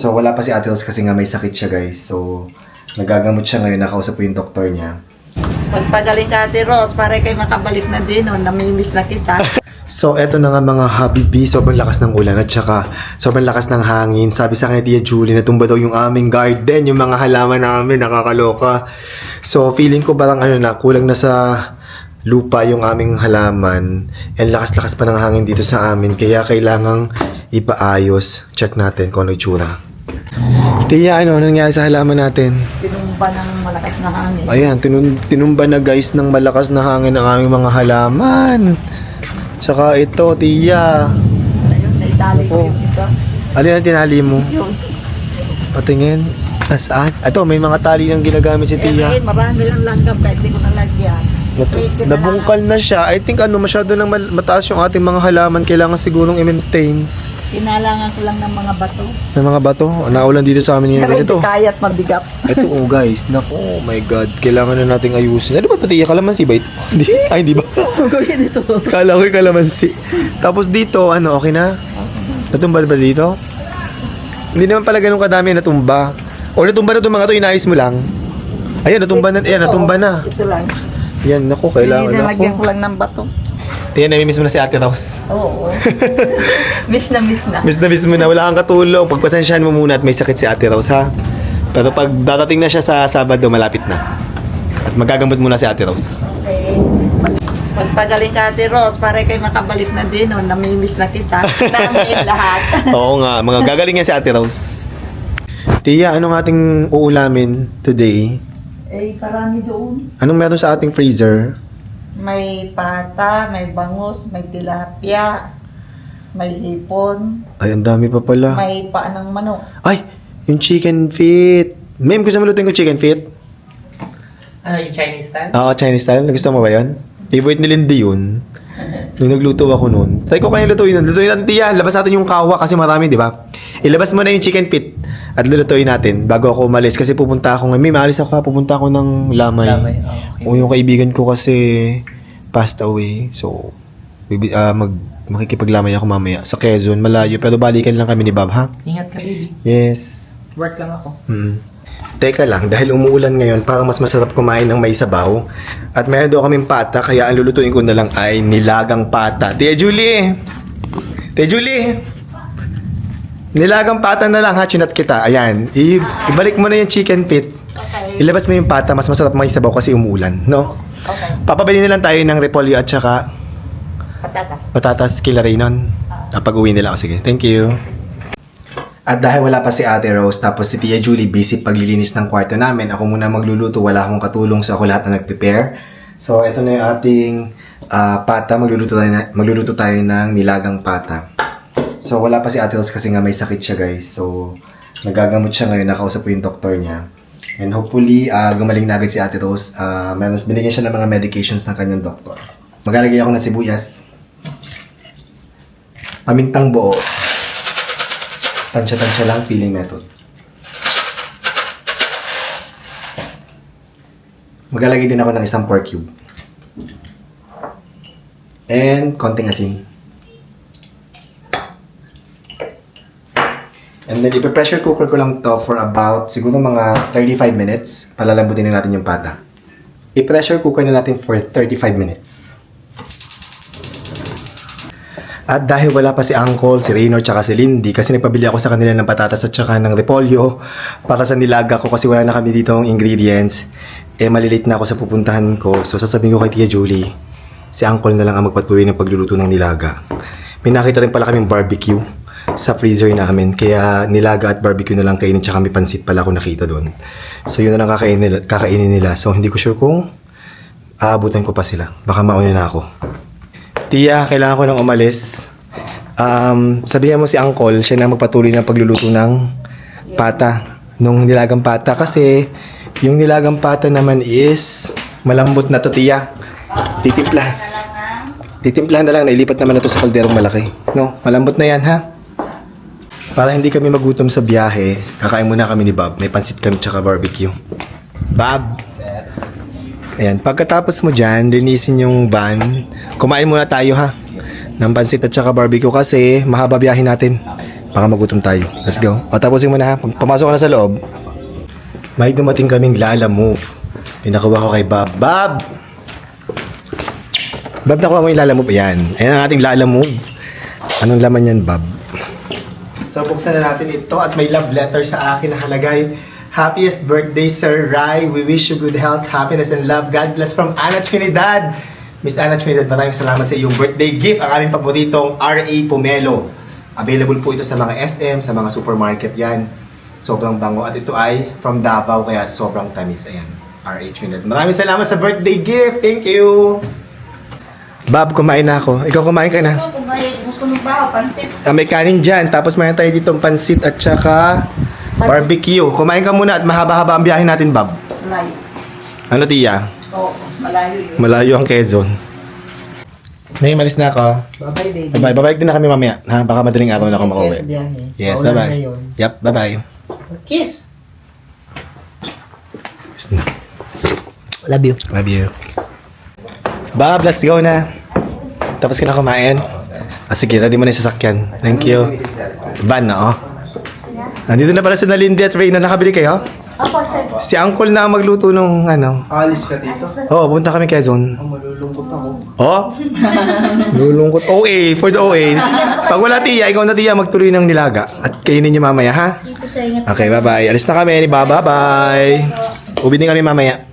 So, wala pa si Ate Rose kasi nga may sakit siya, guys. So, nagagamot siya ngayon. Nakausap po yung doktor niya. Magpagaling ka, Ate Rose, para kay makabalik na din, oh, namimiss na kita. So, eto na nga mga habibi. Sobrang lakas ng ulan at saka sobrang lakas ng hangin. Sabi sa akin ni Tia Julie, natumba daw yung aming garden, yung mga halaman namin, nakakaloka. So, feeling ko parang ano na, kulang na sa lupa yung aming halaman. And lakas-lakas pa ng hangin dito sa amin. Kaya kailangang ipaayos. Check natin kung ano itsura. Tia, ano, ano nangyari sa halaman natin? Pinumba ng malakas na hangin. Ayan, tinun- tinumba na guys ng malakas na hangin ang aming mga halaman. Tsaka ito, Tia. Ayun, naitali ko yung isa. Alin ang tinali mo? Yun. Patingin. Ah, saan? Ito, may mga tali nang ginagamit si Eh, Tia. eh, marami lang langgam kahit di ko nalagyan. Nat- Eh, nabungkal na siya. I think ano, masyado nang mataas yung ating mga halaman. Kailangan sigurong i-maintain Kinalangan ko lang ng mga bato. ng mga bato. Naulan dito sa amin ngayon. Ito. kaya at mabigat. Ito, oh guys. Naku, oh my God. Kailangan na nating ayusin. Ano ba ito, Tia? Kalamansi ba ito? Hindi. Ay, hindi ba? dito. Kala ko yung kalamansi. Tapos dito, ano, okay na? Natumba ba dito? Hindi naman pala ganun kadami natumba. O natumba na itong mga to, inayos mo lang. Ayan, natumba na, ayan, natumba na. Ito lang. Yan, naku, kailangan na Nilagyan ko ako. lang ng bato. Tingnan, namimiss mo na si Ate Rose. Oo. miss na miss na. Miss na miss mo na, wala kang katulong. Pagpasensyahan mo muna at may sakit si Ate Rose, ha? Pero pag dadating na siya sa Sabado, malapit na. At magagamot muna si Ate Rose. Okay. Magpagaling ka, Ate Rose, para kay makabalik na din, oh, namimiss na kita. Namin lahat. Oo nga, mga gagaling nga si Ate Rose. Tia, anong ating uulamin today? eh, parami doon. Anong meron sa ating freezer? May pata, may bangus, may tilapia, may hipon, Ay, ang dami pa pala. may paa ng manok. Ay, yung chicken feet. Ma'am, gusto mo lutuin ko chicken feet? Ano, yung Chinese style? Oo, Chinese style. Gusto mo ba yun? Favorite ni Lindy yun. Nung nagluto ako nun. Sabi ko kaya lutuin nun. Lutuin natin tiya. Labas natin yung kawa kasi marami, di ba? Ilabas mo na yung chicken feet at lulutuin natin bago ako umalis kasi pupunta ako ngayon. May maalis ako. Pupunta ako ng Lamay. Lamay, ah, okay. O yung kaibigan ko kasi passed away. So, bibi- ah, mag makikipaglamay ako mamaya sa Quezon. Malayo. Pero balikan lang kami ni Bob, ha? Ingat ka, baby. Yes. Work lang ako. Hmm. Teka lang, dahil umuulan ngayon, parang mas masarap kumain ng may sabaw. At meron daw kaming pata, kaya ang lulutuin ko na lang ay nilagang pata. Tia Julie! Tia Julie! Nilagang pata na lang ha, chinat kita. Ayan, i- ibalik mo na yung chicken pit. Okay. Ilabas mo yung pata, mas masarap may sabaw kasi umuulan, no? Okay. Papabili na lang tayo ng repolyo at saka Patatas. patatas kilarinon. Napag uwi nila ako. Sige, thank you. At dahil wala pa si Ate Rose, tapos si Tia Julie busy paglilinis ng kwarto namin, ako muna magluluto, wala akong katulong, so ako lahat na nag-prepare. So, ito na yung ating ah, pata, magluluto tayo, na, magluluto tayo ng nilagang pata. So, wala pa si Ate Rose kasi nga may sakit siya guys. So, nagagamot siya ngayon, nakausap po yung doktor niya. And hopefully, ah, gumaling na agad si Ate Rose. Meron, binigyan siya ng mga medications ng kanyang doktor. Maglalagay ako ng sibuyas. Pamintang buo. Tansya-tansya lang, feeling method. Maglalagay din ako ng isang pork cube. And konting asin. And then, ipa-pressure cooker ko lang to for about, siguro mga 35 minutes. Palalambutin na natin yung pata. I-pressure cooker na natin for 35 minutes. At dahil wala pa si Uncle, si Raynor, tsaka si Lindy, kasi nagpabili ako sa kanila ng patatas at tsaka ng repolyo para sa nilaga ko kasi wala na kami dito ng ingredients. Eh, malilate na ako sa pupuntahan ko. So, sasabihin ko kay Tia Julie, si Uncle na lang ang magpatuloy ng pagluluto ng nilaga. May nakita rin pala kaming barbecue sa freezer namin. Kaya nilaga at barbecue na lang kainin tsaka may pansit pala ako nakita doon. So, yun na lang kakainin nila, kakainin nila. So, hindi ko sure kung aabutan ko pa sila. Baka mauna na ako. Tia, kailangan ko nang umalis. Um, sabihan mo si Uncle, siya na magpatuloy ng pagluluto ng pata. Nung nilagang pata. Kasi, yung nilagang pata naman is malambot na to, Tia. Titimpla. Titimplahan na lang, nailipat naman na to sa kalderong malaki. No, malambot na yan, ha? Para hindi kami magutom sa biyahe, kakain muna kami ni Bob. May pansit kami tsaka barbecue. Bob! Ayan, pagkatapos mo dyan, linisin yung van. Kumain muna tayo ha. Ng pansit at saka barbecue kasi mahaba biyahe natin. Baka magutom tayo. Let's go. O tapusin mo na ha. Pumasok ka na sa loob. May dumating kaming Lala Move. Pinakuha ko kay Bob. Bob! Bob, nakuha mo yung Lala Move. Ayan. Ayan ang ating Lala Move. Anong laman yan, Bob? So, buksan na natin ito at may love letter sa akin nakalagay. Happiest birthday, Sir Rai. We wish you good health, happiness, and love. God bless from Ana Trinidad. Miss Ana Trinidad, maraming salamat sa iyong birthday gift. Ang aming paboritong R.A. Pomelo. Available po ito sa mga SM, sa mga supermarket yan. Sobrang bango. At ito ay from Davao, kaya sobrang tamis. Ayan, R.A. Trinidad. Maraming salamat sa birthday gift. Thank you. Bob, kumain na ako. Ikaw kumain ka na. Ito, may gusto mo ba, pansit. Ah, may kanin dyan. Tapos mayroon tayo ditong pansit at saka barbecue. Kumain ka muna at mahaba-haba ang biyahe natin, Bob. Malayo. Ano, Tia? Oo, malayo yun. Malayo ang Quezon. May malis na ako. Bye-bye, baby. Bye-bye. Babalik din na kami mamaya. Ha? Baka madaling araw na ako makauwi. Yes, bye-bye. na. Yep, bye-bye. Kiss! Na. Love you. Love you. Bob, let's go na. Tapos ka na kumain? Ah, sige, ready mo na yung sasakyan. Thank you. Van na, oh. Nandito na pala si Nalindi at Reyna. Nakabili kayo? Opo, sir. Si Uncle na ang magluto nung ano. Alis ka dito? Oo, oh, punta kami Quezon. Malulungkot ako. Oh? Lulungkot. OA, for the OA. Pag wala tiya, ikaw na tiya magtuloy ng nilaga. At kainin niyo mamaya, ha? Dito, sir. Ingat Okay, bye-bye. Alis na kami ni Baba. Bye. Ubi din kami mamaya.